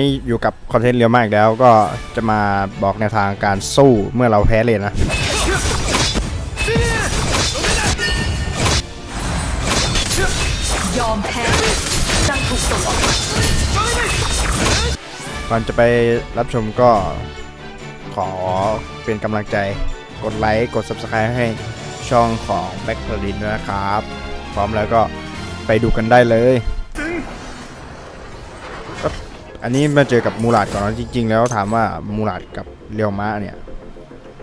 นี่อยู่กับคอนเทนต์เรียวมากอีกแล้วก็จะมาบอกแนวทางการสู้เมื่อเราแพ้เลยนะ ยอมแพ้จังถูกส่งออกก่อนจะไปรับชมก็ขอเป็นกำลังใจกดไลค์ กด Subscribe ให้ช่องของแบ็ค l ลินด้วยนะครับ พร้อมแล้วก็ไปดูกันได้เลย อันนี้มาเจอกับมูลาดก่อนนะจริง ๆ แล้วถามว่ามูลาดกับเรียวมะเนี่ย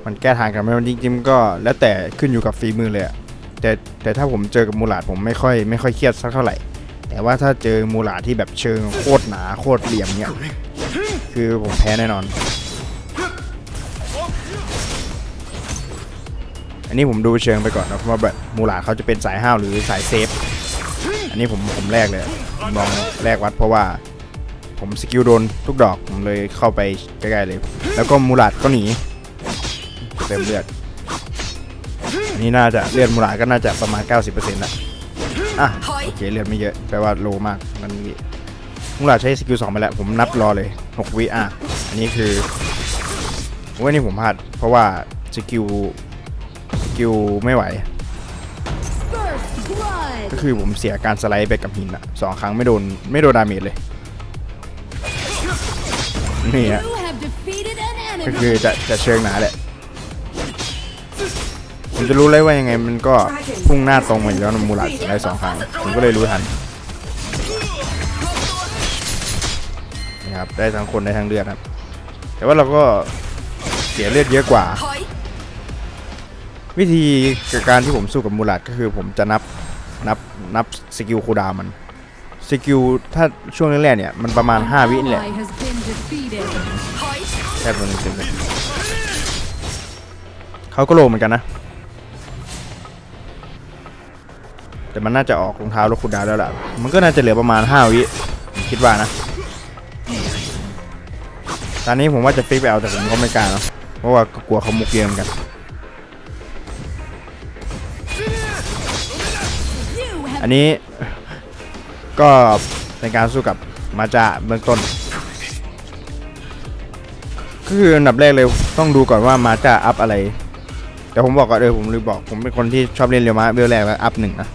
มันแก้ทางกันไหมจริงๆก็แล้วแต่ขึ้นอยู่กับฝีมือเลยแต่แต่ถ้าผมเจอกับมูลาดผมไม่ค่อยไม่ค่อยเครียดสักเท่าไหร่ แต่ว่าถ้าเจอมูลาดที่แบบเชิงโคตรหนาโคตรเหลี่ยมเนี่ยคือผมแพ้แน่นอน อันนี้ผมดูเชิงไปก่อนนะเพราะว่าแบบมูลาดเขาจะเป็นสายห้าวหรือสายเซฟ อันนี้ผมผมแรกเลยมลองแรกวัดเพราะว่า ผมสกิลโดนทุกดอกผมเลยเข้าไปใกล้ๆเลย แล้วก็มูลาดก็หนีเต็มเลือดอันนี้น่าจะเลือดมูลาดก็น่าจะประมาณ 90%ละอะโอเคเลือดไม่เยอะแปลว่าโลมากมันมีมุลาดใช้สกิลสองไปแล้วผมนับรอเลย6วิอะอันนี้คือว่านี่ผมพลาดเพราะว่าสกิลสกิลไม่ไหว First blood. ก็คือผมเสียการสไลด์ไปกับหินอะสองครั้งไม่โดนไม่โดนดาเมจเลย นี่ฮะก็คือจะจะเชิงหนาแหละผมจะรู้เลยว่ายังไงมันก็พุ่งหน้าตรงมาอยู่แล้วนะมูลาดได้สองครั้งผมก็เลยรู้ทันนี่ครับได้ทั้งคนได้ทั้งเลือดครับ แต่ว่าเราก็เสียเลือดเยอะกว่า วิธีการที่ผมสู้กับมูลาดก็คือผมจะนับนับนับสกิลคูดามันสกิลถ้าช่วงแรกๆเนี่ยมันประมาณ 5 วินี่แหละ Ally has been defeated. ถอยแค่ตัวนึงเต็มเลยเขาก็โลเหมือนกันนะ แต่มันน่าจะออกรองเท้าแล้วคูลดาวน์แล้วล่ะ มันก็น่าจะเหลือประมาณ 5 วิผมคิดว่านะ ตอนนี้ผมว่าจะฟิกไปเอาแต่ผมก็ไม่กล้าเนาะเพราะว่าก็กลัวเขามุกเยอะเหมือนกัน You have อันนี้ก็เป็นการสู้กับมาจาเบื้องต้นก็ คืออันดับแรกเลยต้องดูก่อนว่ามาจาอัพอะไร แต่ผมบอกก่อนเออผมลืมบอกผมเป็นคนที่ชอบเล่นเรียวมาเบลแรกแล้วอัพหนึ่งนะ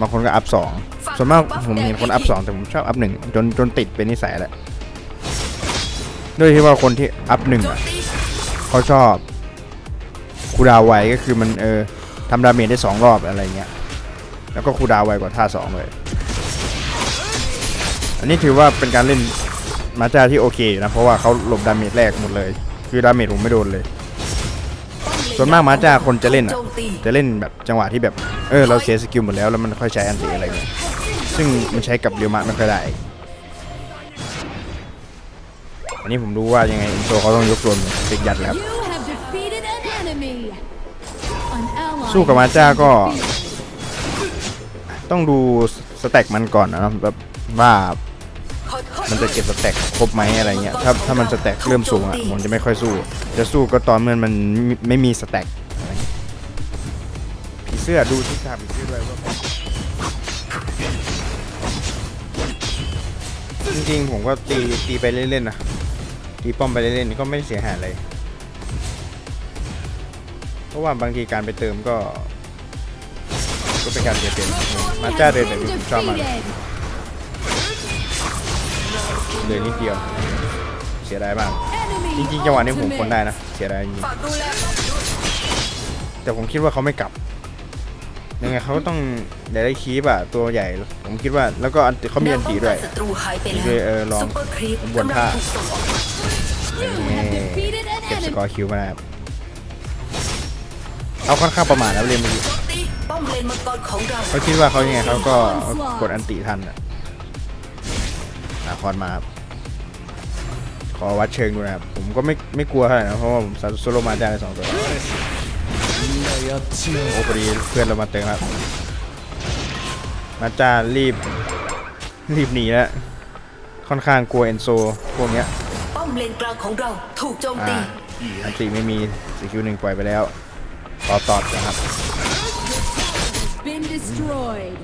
บางคนก็อัพสองส่วนมากผมเห็นคนอัพสองแต่ผมชอบอัพหนึ่งจนจนติดเป็นนิสัยแหละด้วยที่ว่าคนที่อัพหนึ่งโจมอะเขาชอบคูดาวไวก็คือมันเออทำดาเมจได้สองรอบอะไรเงี้ยแล้วก็คูดาวไวกว่าท่าสองเลย อันนี้ถือว่าเป็นการเล่น มาจาที่โอเคอยู่นะ เพราะว่าเขาหลบดาเมจแรกหมดเลย คือดาเมจผมไม่โดนเลย ส่วนมากมาจาคนจะเล่นอะจะเล่นแบบจังหวะที่แบบเออเราเสียสกิลหมดแล้วแล้วมันค่อยใช้อันติอะไรเงี้ยซึ่งมันใช้กับเรียวมะไม่ค่อยได้อันนี้ผมรู้ว่ายังไงอินโซเขาต้องยกตัวมือนฟิกยัดแล้วสู้กับมาจ้าก็ ต้องดูสแต็กมันก่อนนะแบบว่า มันจะเก็บสแต็กครบไหมอะไรเงี้ยถ้าถ้ามันสแต็กเริ่มสูงอะผมจะไม่ค่อยสู้ จะสู้ก็ตอนเมื่อมันไม่มีสแต็กผีเสื้อดูทิศทางผีเสื้อด้วยว่าจริงๆผมก็ตีตีไปเล่นๆนะตีป้อมไปเล่นๆก็ไม่เสียหายอะไรเพราะว่าบางทีการไปเติมก็ ก็เป็นการเสียเปรียบมาจ้าเดินแบบนี้ชอบมาก เลยนิดเดียว เสียดายมาก Enemy จริงๆจังหวะนี้ผมคน ultimate. ได้นะ เสียดายจริงฝากดูแลป้อมด้วยแต่ผมคิดว่าเขาไม่กลับยังไงเขาก็ต้องได้ได้คีบอะตัวใหญ่ ผมคิดว่าแล้วก็อันติเขามีอันติด้วยแนป้องกันศัตรูหายไปโอเคแล้วเออลองซุปเปอร์ครีปบนกำลัท่างถูกส่งออก You have defeated an เก็บส enemy. กอร์คิวมานะครับเอาค่อนข้างประมาทนะเรียนเมื่อกี้โจมตีป้อมเลนมังกรของเราเขาคิดว่าเขายังไงเขาก็กดอันติทันอะอาคอนมาครับ ขอวัดเชิงดูนะครับ ผมก็ไม่ไม่กลัวเท่าไหร่นะ เพราะว่าผมโซโลมาได้สองตัว โอ้พอดีเพื่อนเรามาเติมครับ มาจ้ารีบ รีบหนีแล้ว ค่อนข้างกลัวเอนโซพวกเนี้ย ป้อมเลนกลางของเราถูกโจมอ่าตีอันติไม่มีสกิลหนึ่งปล่อยไปแล้วขอตอดนะครับ Been destroyed.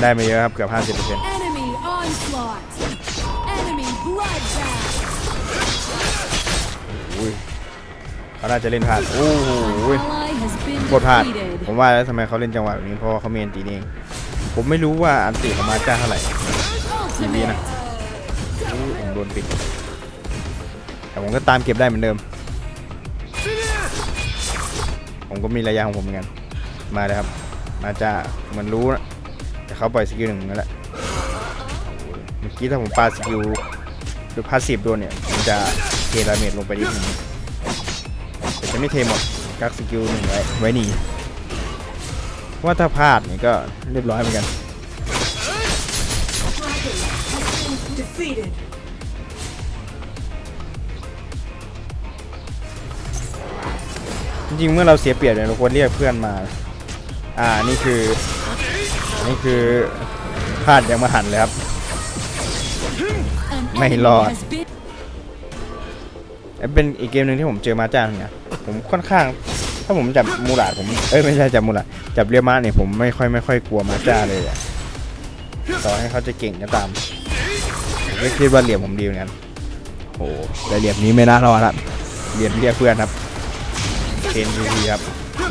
ได้มาเยอะครับ เกือบ 50% Enemy onslaught. Enemy bloodbath. เขาน่าจะเล่นพลาดโอ้โห Ally has been โคตรพลาด defeated. ผมว่าแล้วทำไมเขาเล่นจังหวะแบบนี้เพราะว่าเขาเมนตีนี่เอง ผมไม่รู้ว่าอันติเขามาจ้าเท่าไหร่ทีนี้นะอู้ผมโดนปิด แต่ผมก็ตามเก็บได้เหมือนเดิม ผมก็มีระยะของผมเหมือนกัน มาเลยครับ มาจ้าเหมันรู้นะแต่เขาปล่อยสกิลหนึ่งนั่นแหละเมื่อกี้ถ้าผมปาสกิลหรือพาสซีฟโดนเนี่ยผมจะ เทดาเมจลงไปนิดนึงแต่จะไม่เทหมดกักสกิลหนึ่งไว้ไว้หนีว่าถ้าพลาดเนี่ยก็เรียบร้อยเหมือนกันจริงๆเมื่อเราเสียเปรียบเนี่ยเราควรเรียกเพื่อนมา อ่านี่คือนี่คือพลาดยังมาหันเลยครับ An Mày enemy lọt. has been เป็นอีกเกมหนึ่งที่ผมเจอมาจ้าเนี่ยผมค่อนข้าง ถ้าผมจับมูลาดผมเอ้ยไม่ใช่จับมูลาดจับเรียมาเนี่ยผมไม่ค่อยไม่ค่อยกลัวมาจ้าเลยอะต่อให้เขาจะเก่งก็ตามผมก็คิดว่าเหลี่ยมผมดีเหมือนกันโอ้แต่เหลี่ยมนี้ไม่น่ารอดครับเหลี่ยมเรียกเพื่อนครับเชนทีครับ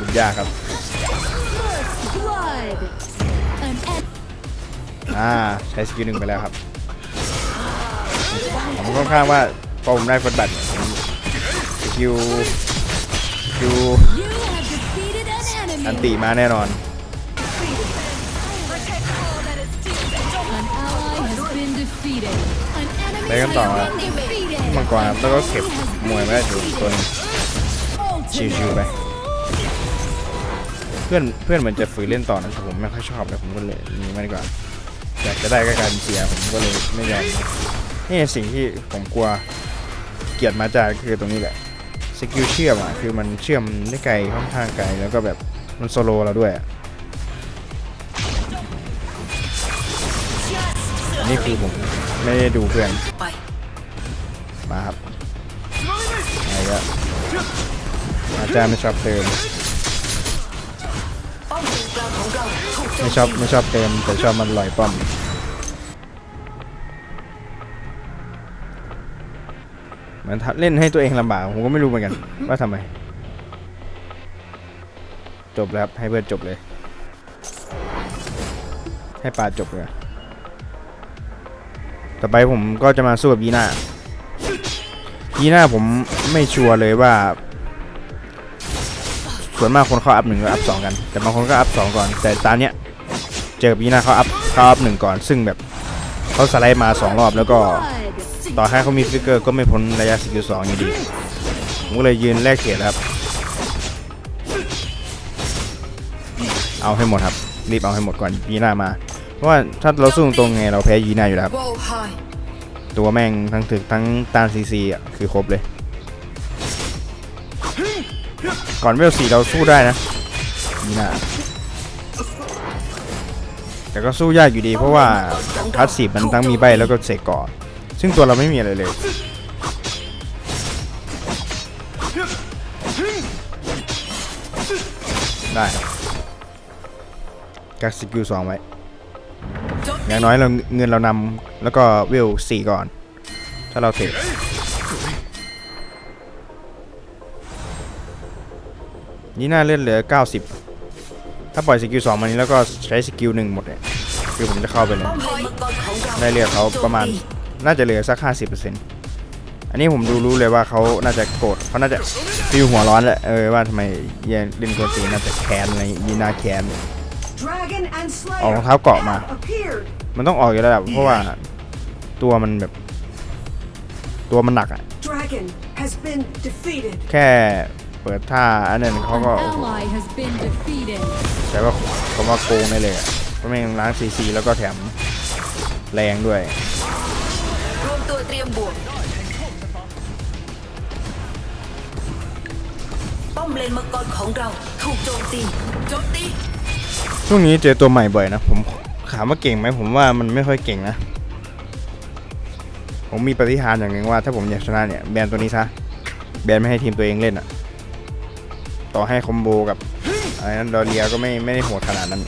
มันยากครับอ่าใช้สกิลหนึ่งไปแล้วครับผมค่อนข้างว่าพอผมได้ฟันบัตรผม สกิลสกิล you have defeated an enemy. อันติมาแน่นอน ได้กันต่อครับมังกรครับแล้วก็เก็บมวยไม่ได้ถึงตนชิวๆไป เพื่อนเพื่อนเหมือนจะฝืนเล่นต่อนะแต่ผมไม่ค่อยชอบเลยผมก็เลยหนีมาดีกว่าอยากจะได้ก็การเสียผมก็เลยไม่ยอมนี่สิ่งที่ผมกลัวเกียดมาจากคือตรงนี้แหละ สกิลเชื่อมอะคือมันเชื่อมได้ไกลค่อนข้างไกลแล้วก็แบบมันโซโลเราด้วยอันนี่คือผมไม่ได้ดูเพื่อนมาครับอะไรก็อาจารย์ไม่ชอบเติมป้อมเลนกลางของเราถูกโจมไม่ชอบไม่ชอบเติมแต่ชอบมันลอยป้อม มือนเล่นให้ตัวเองลำบาก ผมก็ไม่รู้เหมือนกัน ว่าทำไม จบแล้วครับ ให้เพื่อนจบเลย ให้ปาจบเลย ต่อไปผมก็จะมาสู้กับยีน่ายีน่าผมไม่ชัวร์เลยว่า ส่วนมากคนเขาอัพหนึ่งหรืออัพสองกัน แต่บางคนก็อัพสองก่อน แต่ตอนเนี้ยเจอปีน้าเขาอัพเขาอัพหนึ่งก่อน ซึ่งแบบเขาสไลด์มาสองรอบแล้วก็ ต่อให้เขามีฟิกเกอร์ก็ไม่พ้นระยะสกิลสองอยู่ดี ผมก็เลยยืนแลกเขตครับ เอาให้หมดครับ รีบเอาให้หมดก่อนยีน่ามา เพราะว่าถ้าเราสู้ตรงไงเราแพ้ยีน่าอยู่แล้วครับ ตัวแม่งทั้งถึกทั้งตานซีซีอะคือครบเลย ก่อนเวลสี่เราสู้ได้นะยีน่าแต่ก็สู้ยากอยู่ดีเพราะว่าพาสซีมันทั้งมีใบแล้วก็เสกก่อน ซึ่งตัวเราไม่มีอะไรเลย ได้ครับกักสกิลสองไว้ อย่างน้อยเราเงินเรานำแล้วก็เวลสี่ก่อน ถ้าเราเทรดนี่น่าเล่นเหลือ 90 ถ้าปล่อยสกิลสองมานี้แล้วก็ใช้สกิลหนึ่งหมดเนี่ย คือผมจะเข้าไปเลย ได้เรียกเขาประมาณ น่าจะเหลือสัก 50%อันนี้ผมดูรู้เลยว่าเขาน่าจะโกรธเขาน่าจะฟิลหัวร้อนแหละเออว่าทำไมเยนลินโกตีน่าจะแค้นอะไรยีน่าแค้น Dragon and ออกรอง Slayer เท้าเกราะมา appeared. มันต้องออกอยู่แล้วแหละเพราะว่าตัวมันแบบ ตัวมันหนักอะ Dragon has been defeated. แค่เปิดท่าอันนั้นเขา An ก็ ally has been defeated. ใช้ว่าเขาว่าโกงได้เลยอะเพราะแม่งล้างซีซีแล้วก็แถมแรงด้วยรวม ตัวเตรียมบวก ป้อมเลนมังกรของเรา ถูกโจมตี โจมตี ช่วงนี้เจอตัวใหม่บ่อยนะ ผมถามว่าเก่งไหมผมว่ามันไม่ค่อยเก่งนะ ผมมีปฏิหารอย่างหนึ่งว่า ถ้าผมอยากชนะเนี่ยแบนตัวนี้ซะแบนไม่ให้ทีมตัวเองเล่นอะต่อให้คอมโบกับอะไรนั้นดอเรียก็ไม่ไม่ได้โหดขนาดนั้น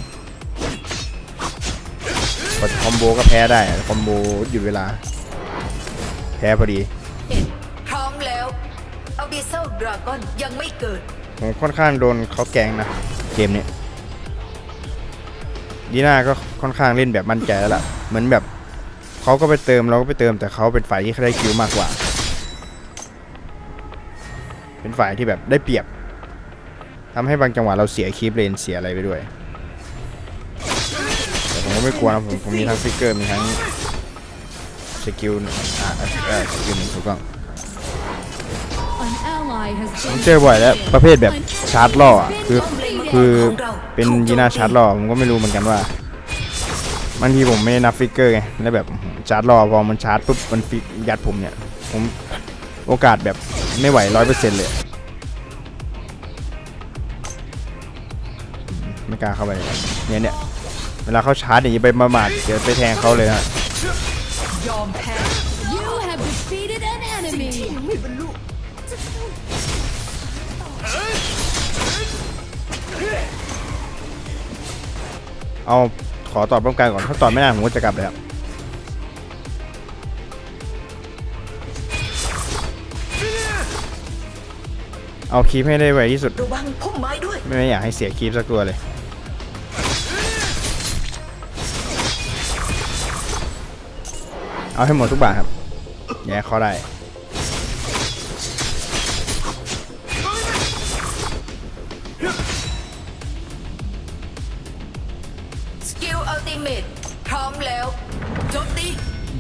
กดคอมโบก็แพ้ได้คอมโบหยุดเวลา พ้พอดีพร้อมแล้วเอาบิเซลดราก้อนยังไม่เกิด ผมค่อนข้างโดนเขาแกล้งนะ เกมนี้ดีน่าก็ค่อนข้างเล่นแบบมั่นใจแล้วล่ะ เหมือนแบบเขาก็ไปเติมเราก็ไปเติมแต่เขาเป็นฝ่ายที่ได้คิวมากกว่า เป็นฝ่ายที่แบบได้เปรียบทำให้บางจังหวะเราเสียคีปเลนเสียอะไรไปด้วยแต่ผมก็ไม่กลัวนะผมผมมีทั้งฟิกเกอร์มีทั้งสกิลอ่าเอ่อ สกิลหนึ่งถูกต้อง An ally has ผม been เจอบ่อยแล้วประเภทแบบชาร์จล่ออะคือคือเป็นยีน่าชาร์จล่อผมก็ไม่รู้เหมือนกันว่าบางทีผมไม่ได้นับฟิกเกอร์ไงแล้วแบบชาร์จล่อพอมันชาร์จปุ๊บมันฟิกยัดผมเนี่ยผมโอกาสแบบไม่ไหวร้อยเปอร์เซ็นต์เลยไม่กล้าเข้าไปเลยเนี่ยเนี่ยเวลาเขาชาร์จอย่างนี้ไปมาหมาดเดี๋ยวไปแทงเขาเลยนะ เอาขอตอบป้องกันก่อนถ้าตอบไม่ได้ผมก็จะกลับเลยครับเอาคีปให้ได้ไวที่สุด ระวังพุ่มไม้ด้วยไม่ไม่อยากให้เสียคีปสักตัวเลยเอาให้หมดทุกบาทครับแย่เขาได้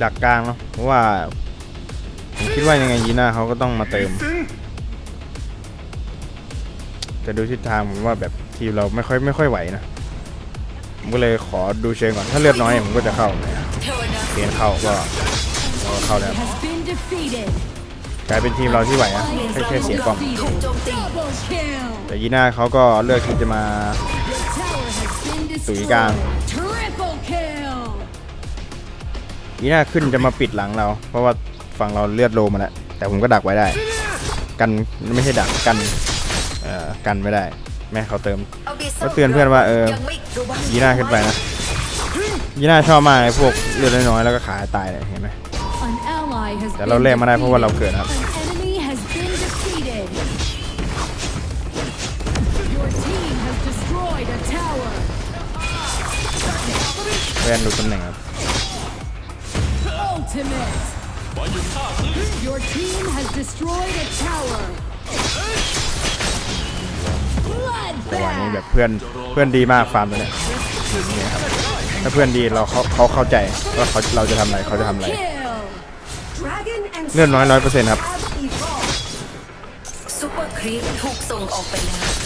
ดักกลางเนาะเพราะว่าผมคิดว่ายังไงยีน่าเขาก็ต้องมาเติม แต่ดูทิศทางผมว่าแบบทีมเราไม่ค่อยไม่ค่อยไหวนะผมก็เลยขอดูเชิงก่อนถ้าเลือดน้อยผมก็จะเข้าเปลี่ยนเข้าก็ก็เข้าแล้วกลายเป็นทีมเราที่ไหวอะแค่แค่เสียป้อมถูกโจมตี Double kill. แต่ยีน่าเขาก็เลือกที่จะมาตุยกลาง ยีน่าขึ้นจะมาปิดหลังเรา เพราะว่าฝั่งเราเลือดโลมาแล้ว แต่ผมก็ดักไว้ได้ กันไม่ใช่ดักกันเอ่อกันไม่ได้ แม่เขาเติมก็เตือนเพื่อนว่าเออยีน่าขึ้นไปนะยีน่าชอบมากเลยพวกเลือดน้อยๆแล้วก็ขาตายเนี่ยเห็นไหมแต่เราแลกมาได้เพราะว่าเราเกิดครับแวนหลุดตำแหน่งครับ Ultimate. Your team has destroyed a tower. จังหวะนี้ Bloodbath. แบบเพื่อนเพื่อนดีมากฟาร์มตัวเนี้ยนี่ครับถ้าเพื่อนดีเราเขาเขาเข้าใจว่าเขาเราจะทำอะไรเขาจะทำอะไร Kill. Dragon and เลือดน้อยร้อยเปอร์เซ็นต์ครับ have evolved. ซูเปอร์ครีปถูกส่งออกไปแล้ว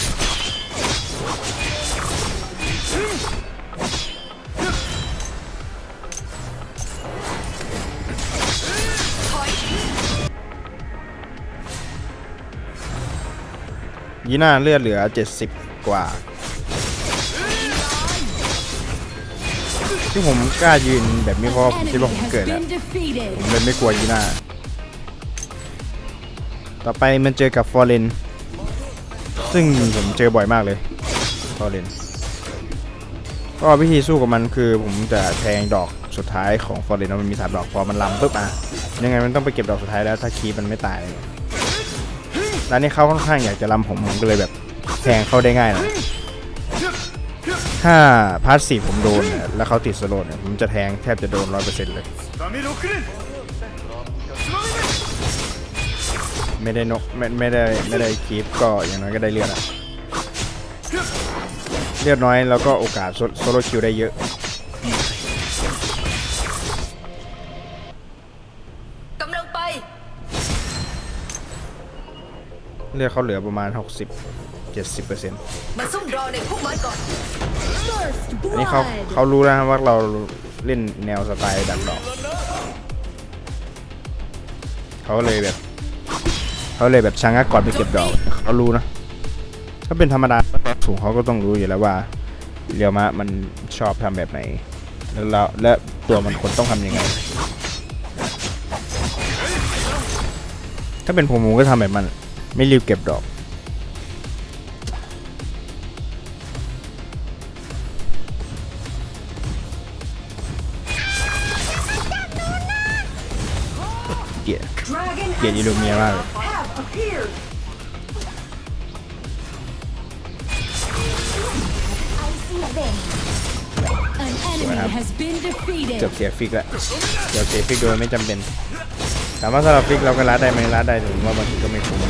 ยีน่าเลือดเหลือ 70 กว่า ที่ผมกล้ายืนแบบนี้เพราะว่าผมคิด Enemy ว่าผม has เกิดแล้ว been defeated. ผมเลยไม่กลัวยีน่า ต่อไปมันเจอกับฟอร์เรนซึ่งผมเจอบ่อยมากเลยฟอร์เรนก็วิธีสู้กับมันคือผมจะแทงดอกสุดท้ายของฟอร์เรนมันมีสามดอกพอมันลำปุ๊บอะยังไงมันต้องไปเก็บดอกสุดท้ายแล้วถ้าคีปมันไม่ตายอะไรเงี้ย ร้านนี้เขาค่อนข้างอยากจะลำผมผมก็เลยแบบแทงเข้าได้ง่ายหน่อยถ้าพาสซีฟผมโดนแล้วเขาติดสโลดเนี่ยผมจะแทงแทบจะโดนร้อยเปอร์เซ็นต์เลย ไม่ได้นกไม่ไม่ได้ไม่ได้คีปก็อย่างน้อยก็ได้เลือดอะเลือดน้อยแล้วก็โอกาสโซโลคิวได้เยอะ เลือดเขาเหลือประมาณ 60 70เปอร์เซ็นต์มาซุ่มรอในพุ่มไม้ก่อน First อันนี้เขา blood. เขารู้แล้วนะว่าเราเล่นแนวสไตล์ดักดอกเขาเลยแบบ เขาเลยแบบชะงักก่อนไปเก็บดอกเขารู้นะ ถ้าเป็นธรรมดาสูงเขาก็ต้องรู้อยู่แล้วว่าเรียวมะมันชอบทำแบบไหน แล้วเราและตัวมันคนต้องทำยังไง ถ้าเป็นผมผมก็ทำแบบมัน ไม่รีบเก็บดอก เกลียดเกลียดลูเมียมากเลยจบเสียฟิกละจบเสียฟิกโดยไม่จำเป็น ถามว่าสำหรับฟิกเราก็รัดได้ไหมรัดได้ถึงว่าบางทีก็ไม่คุ้ม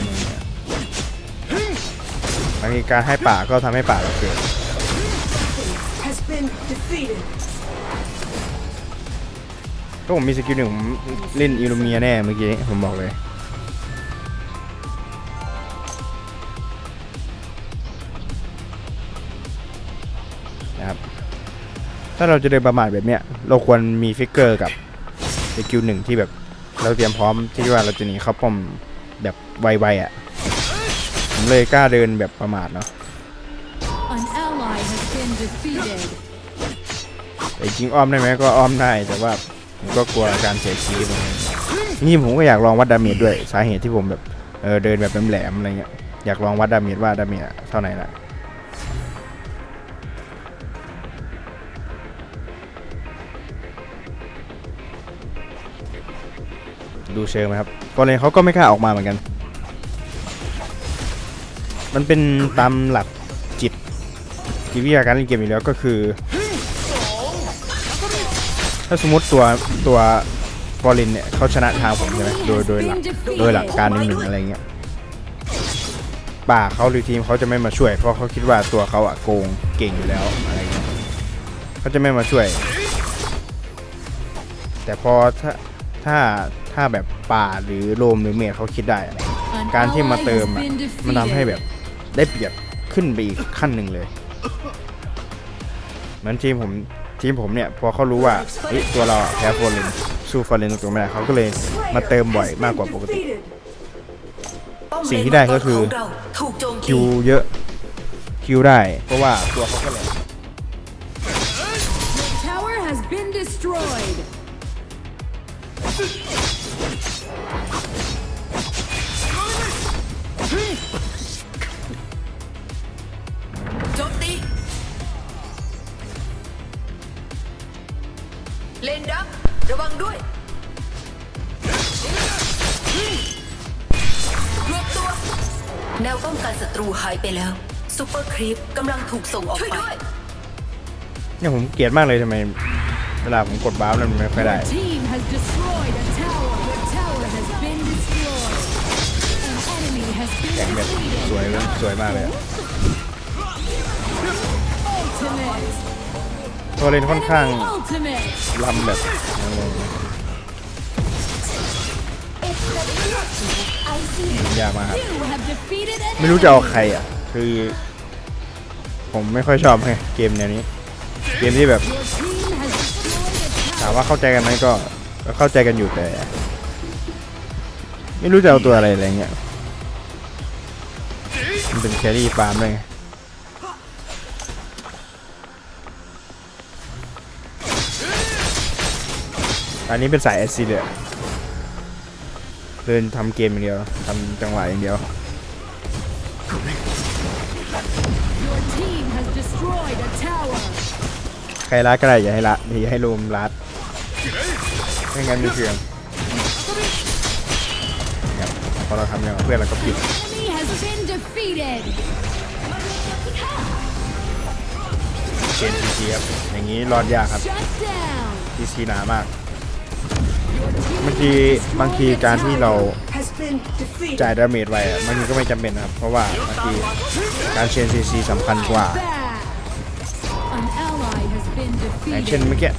บางทีการให้ป่าก็ทำให้ป่าเราเกิด has been defeated. ถ้าผมมีสกิลหนึ่งผมเล่นอิลูเมียแน่เมื่อกี้ผมบอกเลยนะครับถ้าเราจะเดินประมาทแบบเนี้ยเราควรมีฟิกเกอร์กับสกิลหนึ่งที่แบบ เราเตรียมพร้อมที่ว่าเราจะหนีเข้าป้อมแบบไวๆอะ ผมเลยกล้าเดินแบบประมาทเนาะ An ally has been defeated. แต่จริงๆอ้อมได้ไหมก็อ้อมได้แต่ว่าผมก็กลัวการเสียคีย์มันนี่ผมก็อยากลองวัดดาเมจด้วยสาเหตุที่ผมแบบเออเดินแบบแหลมๆอะไรเงี้ยอยากลองวัดดาเมจว่าดาเมจเท่าไหร่ละ ดูเชิงไหมครับกอเลนเขาก็ไม่กล้าออกมาเหมือนกัน มันเป็นตามหลักจิตจิตวิทยาการเล่นเกมอยู่แล้วก็คือ ถ้าสมมติตัวตัวฟอรินเนี่ยเขาชนะทางผมใช่ไหมโดยโดยหลักโดยหลักการหนึ่งหนึ่งอะไรเงี้ยป่าเขาหรือทีมเขาจะไม่มาช่วย เพราะเขาคิดว่าตัวเขาอะโกงเก่งอยู่แล้วอะไรเงี้ยเขาจะไม่มาช่วย แต่พอถ้า ถ้าถ้าแบบป่าหรือโรมหรือเมทเขาคิดได้อะ An การที่มา ally เติ has มอะ been มันทำให้แบบ defeated. ได้เปรียบขึ้นไปอีกขั้นหนึ่งเลย เหมือนทีมผมทีมผมเนี่ยพอเขารู้ว่าเฮ้ยตัวเราอะแพ้ฟอร์เรนสู้ฟอร์เรนตัวไม่ได้เขาก็เลยมาเติมบ่อยมากกว่าปกติ Defeated. สิ่งที่ได้ก็คือเราถูกโจมตีคิวเยอะคิวได้ เพราะว่าตัวเขาก็แหลม แนวป้องกันศัตรูหายไปแล้วซูเปอร์ครีปกำลังถูกส่งออกไปเนี่ยผมเกลียดมากเลยทำไม เวลาผมกดบ้าร์ปแล้วมันไม่ค่อยได้ Your team has destroyed a tower. Your tower has been destroyed. An enemy has แข่ง been แบบ defeated. สวยเลยสวยมากเลยอะ Ultimate. ฟอร์เรนค่อนข้าง Enemy ultimate. ลำแบบ ยากมากครับ You have defeated an ไม่รู้จะเอาใครอะ คือ ผมไม่ค่อยชอบไงเกมแนวนี้ เกมที่แบบ Your team has destroyed a ถาม tower. ว่าเข้าใจกันไหมก็ก็เข้าใจกันอยู่แต่ ไม่รู้จะเอาตัวอะไรอะไรเงี้ยมันเป็นแครี่ฟาร์มด้วยไงอันนี้เป็นสายแอซิเดย เดินทำเกมอย่างเดียวทำจังหวะอย่างเดียว Your team has destroyed a tower. ใครรัดก็ได้อย่าให้ละอย่าให้ลุมรัดไม่งั้นมีเสื่อมครับพอเราทำอย่างกับเพื่อนเราก็ผิด Enemy has been defeated. เกมทีทีครับอย่างนี้รอดยากครับ Shut down. ทีซีหนามาก Your team บางทีบางทีการที่เราจ่ายดาเมจไว้อะบางทีก็ไม่จำเป็นนะครับ เพราะว่าบางทีการเชนซีซีสำคัญกว่าอย่างเช่นเมื่อกี้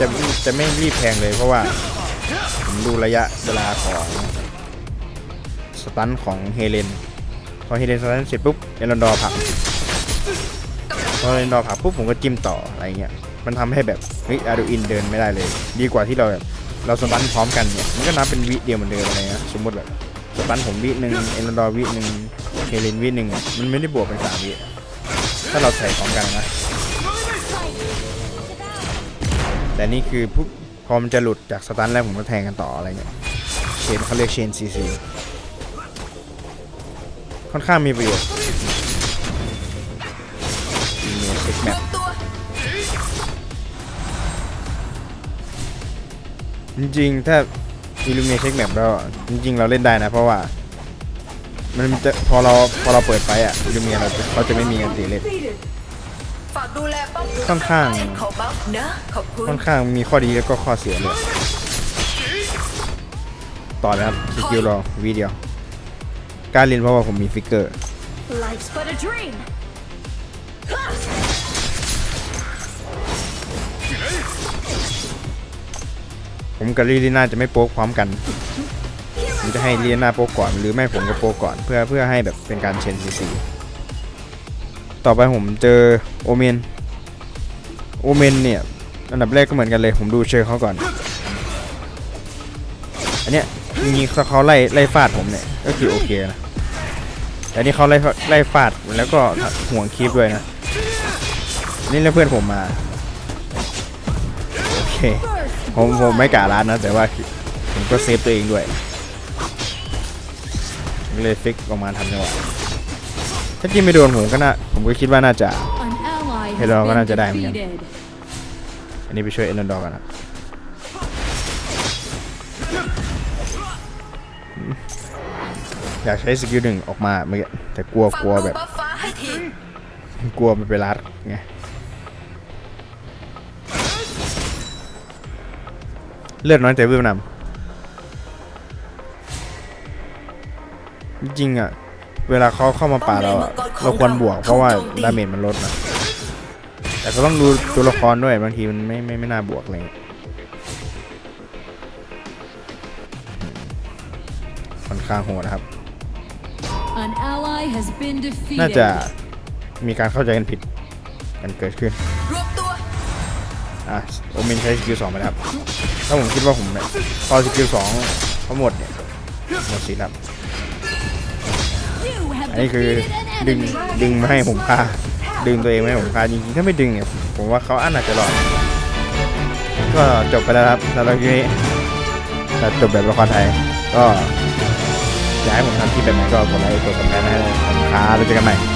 จะจะไม่รีบแพงเลยเพราะว่าผมดูระยะเวลาของสตันของเฮเลนพอเฮเลนสตันเสร็จปุ๊บเอรันดอร์ผักพอเอรันดอร์ผักปุ๊บผมก็จิ้มต่ออะไรเงี้ย มันทำให้แบบเฮ้ยอาดูอินเดินไม่ได้เลย ดีกว่าที่เราแบบเราสตันพร้อมกันเนี่ยมันก็นับเป็นวิเดียวเหมือนเดิมอะไรเงี้ยสมมติแบบสตันผมวิหนึ่งเอรันดอร์วิหนึ่งเฮเลนวิหนึ่งอะมันไม่ได้บวกเป็นสามวิถ้าเราใส่พร้อมกันนะแต่นี่คือปุ๊บพอมันจะหลุดจากสตันแล้วผมก็แทงกันต่ออะไรเงี้ยเชนเขาเรียกเชนซีซีค่อนข้างมีประโยชน์ จริงๆ ถ้าอิลูเมเช็คแมปแล้วจริง ๆ เราเล่นได้นะ เพราะว่า มันจะพอเราพอเราเปิดไฟอะยูเมียเราจะเขาจะไม่มีกันตีเล่นฝากดูแลป้อมค่อนข้างขอบัฟนะขอบคุณค่อนข้างมีข้อดีแล้วก็ข้อเสียเลยต่อเลยครับสกิลรอวีเดียวกล้ารเรียนเพราะว่าผมมีฟิกเกอร์ ผมกับลีลีน่าจะไม่โป๊กพร้อมกันผมจะให้ลีลีน่าโป๊กก่อน หรือไม่ผมก็โป๊กก่อนเพื่อเพื่อให้แบบเป็นการเชนซีซีต่อไปผมเจอโอเมนโอเมนเนี่ยอันดับแรกก็เหมือนกันเลย ผมดูเชิงเขาก่อน อันเนี้ยมีเขาเขาไล่ไล่ฟาดผมเนี่ยก็คือโอเคนะแต่นี่เขาไล่ไล่ฟาดแล้วก็ห่วงคลิปด้วยนะนี่แล้วเพื่อนผมมาโอเค ผมผมไม่กล้าร้านนะแต่ว่าผมก็เซฟตัวเองด้วยผมเลยฟิกออกมาทำจังหวะถ้าจิ้มไม่โดนผมก็น่าผมก็คิดว่าน่าจะ An ally has Hello, been mana จะได้เหมือนกันอันนี้ไปช่วยเอ็นดอร์กันนะอยากใช้สกิลหนึ่งออกมาเมื่อกี้แต่กลัวกลัวแบบ กลัวมันไปรัดไง เลือดน้อยแต่เวียดนามจริงๆอะ เวลาเขาเข้ามาป่าเราอะเราควรบวกเพราะว่าดาเมจมันลดนะแต่ก็ต้องดูตัวละครด้วยบางทีมันไม่ไม่ไม่น่าบวกอะไรเงี้ยค่อนข้างโหดนะครับ An ally has been น่า defeated. จะมีการเข้าใจกันผิดกันเกิดขึ้นรวบตัวอะ โอเมนใช้สกิลสองไปแล้วครับ ถ้าผมคิดว่าผมเนี่ยพอสกิลสองเขาหมดเนี่ยหมดสิครับอันนี้คือดึงดึงไม่ให้ผมฆ่าดึงตัวเองไม่ให้ผมฆ่าจริงๆถ้าไม่ดึงเนี่ยผมว่าเขาอันอาจจะรอดก็จบไปแล้วครับสำหรับคลิปนี้แต่จบแบบละครไทย ก็อยากให้ผมทำคลิปแบบไหนก็กดไลค์กดติดตามให้เลยขอบคุณครับแล้วเจอกันใหม่